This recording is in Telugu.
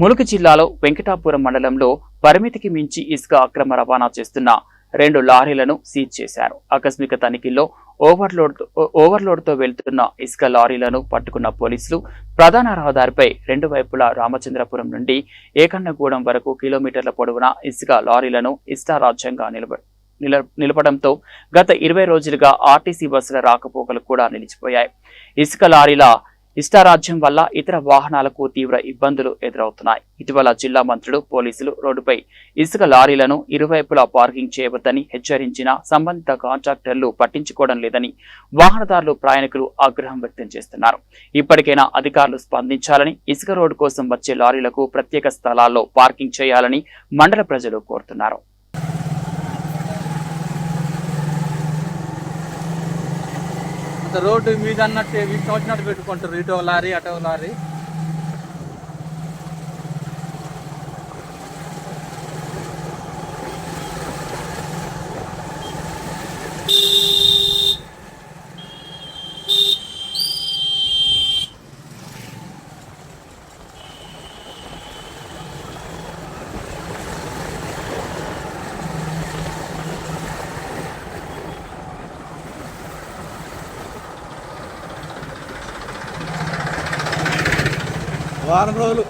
ములుగు జిల్లాలో వెంకటాపురం మండలంలో పరిమితికి మించి ఇసుక అక్రమ రవాణా చేస్తున్న రెండు లారీలను సీజ్ చేశారు. ఆకస్మిక తనిఖీల్లో ఓవర్లోడ్ ఓవర్లోడ్తో వెళ్తున్న ఇసుక లారీలను పట్టుకున్న పోలీసులు ప్రధాన రహదారిపై రెండు వైపులా రామచంద్రపురం నుండి ఏకన్నగూడెం వరకు కిలోమీటర్ల పొడవున ఇసుక లారీలను ఇష్టారాజ్యంగా నిలబ నిల నిలపడంతో గత ఇరవై రోజులుగా ఆర్టీసీ బస్సుల రాకపోకలు కూడా నిలిచిపోయాయి. ఇసుక లారీల ఇష్టారాజ్యం వల్ల ఇతర వాహనాలకు తీవ్ర ఇబ్బందులు ఎదురవుతున్నాయి. ఇటీవల జిల్లా మంత్రులు పోలీసులు రోడ్డుపై ఇసుక లారీలను ఇరువైపులా పార్కింగ్ చేయవద్దని హెచ్చరించినా సంబంధిత కాంట్రాక్టర్లు పట్టించుకోవడం లేదని వాహనదారులు ప్రయాణికులు ఆగ్రహం వ్యక్తం చేస్తున్నారు. ఇప్పటికైనా అధికారులు స్పందించాలని ఇసుక రోడ్డు కోసం వచ్చే లారీలకు ప్రత్యేక స్థలాల్లో పార్కింగ్ చేయాలని మండల ప్రజలు కోరుతున్నారు. అంత రోడ్డు మీద అన్నట్టు ఇష్టం వచ్చినట్టు పెట్టుకుంటారు. ఇటో లారీ అటో లారీ. వారం రోజులు.